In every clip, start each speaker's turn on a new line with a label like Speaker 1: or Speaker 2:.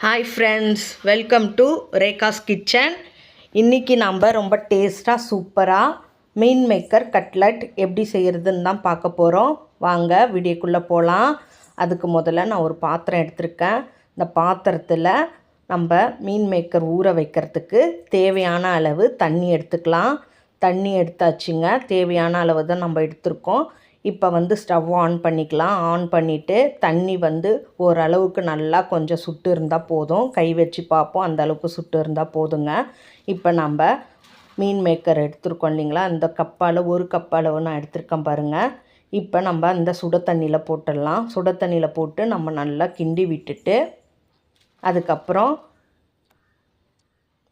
Speaker 1: Hi friends welcome to Rekha's kitchen இன்றைக்கி நம்ம ரொம்ப டேஸ்ட்டாக சூப்பராக மீன் மேக்கர் கட்லட் எப்படி செய்கிறதுன்னு தான் பார்க்க போகிறோம் வாங்க வீடியோக்குள்ளே போகலாம் அதுக்கு முதல்ல நான் ஒரு பாத்திரம் எடுத்திருக்கேன். இந்த பாத்திரத்தில் நம்ம மீன் மேக்கர் ஊற வைக்கிறதுக்கு தேவையான அளவு தண்ணி எடுத்துக்கலாம். தண்ணி எடுத்தாச்சுங்க. தேவையான அளவு தான் நம்ம எடுத்திருக்கோம். இப்போ வந்து ஸ்டவ் ஆன் பண்ணிக்கலாம். ஆன் பண்ணிவிட்டு தண்ணி வந்து ஓரளவுக்கு நல்லா கொஞ்சம் சுட்டு இருந்தால் போதும். கை வச்சு பார்ப்போம். அந்த அளவுக்கு சுட்டு இருந்தால் போதுங்க. இப்போ நம்ம மீன் மேக்கர் எடுத்துருக்கோம் இல்லைங்களா? அந்த கப்பால் ஒரு கப் அளவு நான் எடுத்திருக்கேன் பாருங்கள் இப்போ நம்ம அந்த சுட தண்ணியில் போட்டுடலாம். சுட தண்ணியில் போட்டு நம்ம நல்லா கிண்டி விட்டுட்டு அதுக்கப்புறம்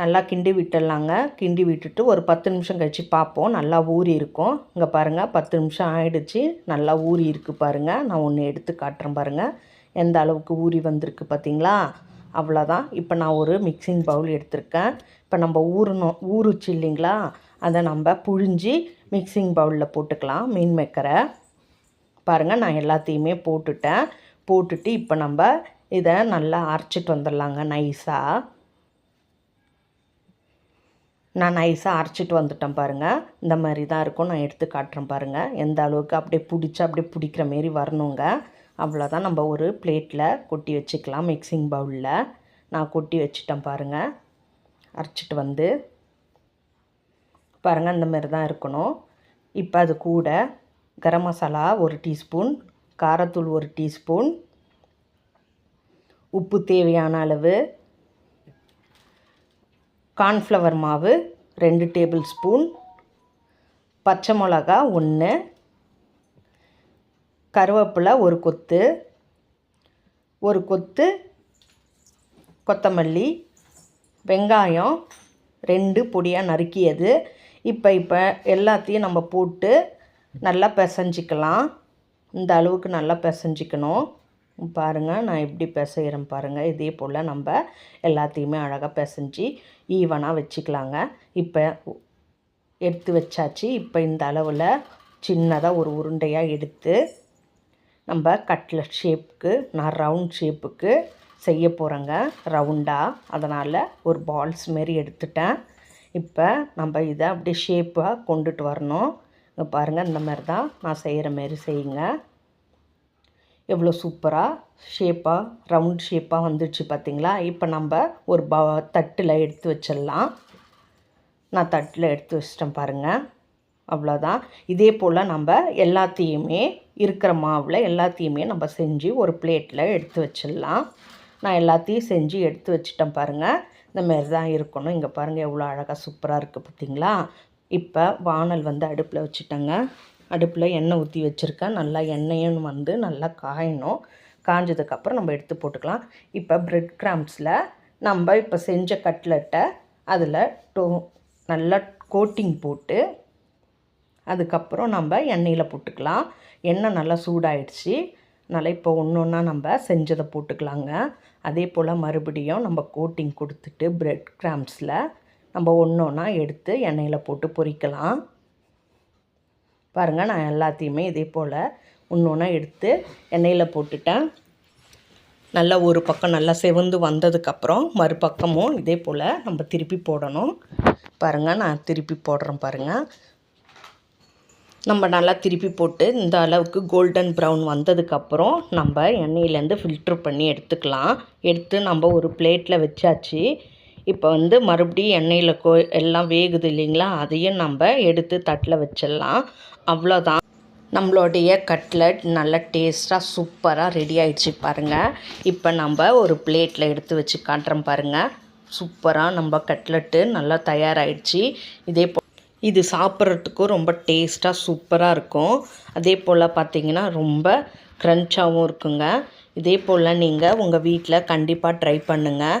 Speaker 1: நல்லா கிண்டி விட்டுடலாங்க. கிண்டி விட்டுட்டு ஒரு பத்து நிமிஷம் கழித்து பார்ப்போம். நல்லா ஊறி இருக்கும். இங்கே பாருங்கள் பத்து நிமிஷம் ஆயிடுச்சு. நல்லா ஊறி இருக்குது பாருங்கள் நான் ஒன்று எடுத்து காட்டுறேன் பாருங்கள் எந்த அளவுக்கு ஊறி வந்திருக்கு பார்த்தீங்களா அவ்வளோதான் இப்போ நான் ஒரு மிக்சிங் பவுல் எடுத்திருக்கேன். இப்போ நம்ம ஊறணும். ஊறுச்சு இல்லைங்களா? அதை நம்ம புழிஞ்சி மிக்சிங் பவுலில் போட்டுக்கலாம். மீன் மேக்கரை. பாருங்கள் நான் எல்லாத்தையுமே போட்டுட்டேன். போட்டுட்டு இப்போ நம்ம இதை நல்லா அரைச்சிட்டு வந்துடலாங்க நைஸாக நான் நைஸாக அரைச்சிட்டு வந்துட்டேன் பாருங்கள் இந்த மாதிரி தான் இருக்கும். நான் எடுத்து காட்டுறேன் பாருங்கள் எந்த அளவுக்கு அப்படியே பிடிச்சி அப்படியே பிடிக்கிற மாரி வரணுங்க. அவ்வளோதான் நம்ம ஒரு பிளேட்டில் கொட்டி வச்சுக்கலாம் மிக்சிங் பவுலில் நான் கொட்டி வச்சுட்டேன் பாருங்கள் அரைச்சிட்டு வந்து பாருங்கள் இந்த மாதிரி தான் இருக்கணும். இப்போ அது கூட கரம் மசாலா ஒரு டீஸ்பூன் காரத்தூள் ஒரு டீஸ்பூன் உப்பு தேவையான அளவு கார்ன்ஃப்ளவர் மாவு ரெண்டு டேபிள் ஸ்பூன் பச்சை மிளகா ஒன்று கருவேப்பிலை ஒரு கொத்து ஒரு கொத்து கொத்தமல்லி வெங்காயம் ரெண்டு பொடியாக நறுக்கியது. இப்போ இப்போ எல்லாத்தையும் நம்ம போட்டு நல்லா பிசைஞ்சிக்கலாம். இந்த அளவுக்கு நல்லா பிசைஞ்சிக்கணும். பாருங்கள் நான் எப்படி பிசைகிறேன் பாருங்கள் இதே போல் நம்ம எல்லாத்தையுமே அழகாக பிசைஞ்சி ஈவனாக வச்சுக்கலாங்க. இப்போ எடுத்து வச்சாச்சு. இப்போ இந்த அளவில் சின்னதாக ஒரு உருண்டையாக எடுத்து நம்ம கட்லட் ஷேப்புக்கு நான் ரவுண்ட் ஷேப்புக்கு செய்ய போகிறேங்க ரவுண்டாக அதனால் ஒரு பால்ஸ் மாரி எடுத்துட்டேன். இப்போ நம்ம இதை அப்படியே ஷேப்பாக கொண்டுட்டு வரணும். பாருங்கள் இந்த மாதிரி தான் நான் செய்கிற மாரி செய்யுங்க. எவ்வளோ சூப்பராக ஷேப்பாக ரவுண்ட் ஷேப்பாக வந்துடுச்சு பார்த்திங்களா? இப்போ நம்ம ஒரு ப தட்டில் எடுத்து வச்சிடலாம். நான் தட்டில் எடுத்து வச்சிட்டேன் பாருங்கள் அவ்வளோதான். இதே போல் நம்ம எல்லாத்தையுமே இருக்கிற மாவில் எல்லாத்தையுமே நம்ம செஞ்சு ஒரு பிளேட்டில் எடுத்து வச்சிடலாம். நான் எல்லாத்தையும் செஞ்சு எடுத்து வச்சிட்டேன் பாருங்கள் இந்த மாரி தான் இருக்கணும். இங்கே பாருங்கள் எவ்வளோ அழகாக சூப்பராக இருக்குது பார்த்திங்களா? இப்போ வானல் வந்து அடுப்பில் வச்சுட்டேங்க. அடுப்பில் எண்ணெய் ஊற்றி வச்சுருக்கேன். நல்லா எண்ணெயும் வந்து நல்லா காயணும். காஞ்சதுக்கப்புறம் நம்ம எடுத்து போட்டுக்கலாம். இப்போ ப்ரெட் கிராம்ஸில் நம்ம இப்போ செஞ்ச கட்லெட்டை அதில் டோ நல்லா கோட்டிங் போட்டு அதுக்கப்புறம் நம்ம எண்ணெயில் போட்டுக்கலாம். எண்ணெய் நல்லா சூடாயிடுச்சு. அதனால் இப்போ ஒன்று ஒன்றா நம்ம செஞ்சதை போட்டுக்கலாங்க. அதே போல் மறுபடியும் நம்ம கோட்டிங் கொடுத்துட்டு ப்ரெட் கிராம்ஸில் நம்ம ஒன்று ஒன்றா எடுத்து எண்ணெயில் போட்டு பொரிக்கலாம். பாருங்கள் நான் எல்லாத்தையுமே இதே போல் ஒன்று ஒன்றா எடுத்து எண்ணெயில் போட்டுட்டேன். நல்லா ஒரு பக்கம் நல்லா செவந்து வந்ததுக்கப்புறம் மறுபக்கமும் இதே போல் நம்ம திருப்பி போடணும். பாருங்கள் நான் திருப்பி போடுறேன் பாருங்கள் நம்ம நல்லா திருப்பி போட்டு இந்த அளவுக்கு கோல்டன் ப்ரௌன் வந்ததுக்கப்புறம் நம்ம எண்ணெயிலேருந்து ஃபில்ட்ரு பண்ணி எடுத்துக்கலாம். எடுத்து நம்ம ஒரு பிளேட்டில் வச்சாச்சு. இப்போ வந்து மறுபடியும் எண்ணெயில் கோ எல்லாம் வேகுது இல்லைங்களா? அதையும் நம்ம எடுத்து தட்டில் வச்சிடலாம். அவ்வளோதான். நம்மளுடைய கட்லட் நல்லா டேஸ்ட்டாக சூப்பராக ரெடி ஆகிடுச்சு பாருங்கள் இப்போ நம்ம ஒரு பிளேட்டில் எடுத்து வச்சு காட்டுறோம் பாருங்கள் சூப்பராக நம்ம கட்லட்டு நல்லா தயாராகிடுச்சு இதே போ இது சாப்பிட்றதுக்கும் ரொம்ப டேஸ்ட்டாக சூப்பராக இருக்கும். அதே போல் பார்த்திங்கன்னா ரொம்ப க்ரன்ச்சாகவும் இருக்குங்க. இதே போல் நீங்கள் உங்கள் வீட்டில் கண்டிப்பாக ட்ரை பண்ணுங்கள்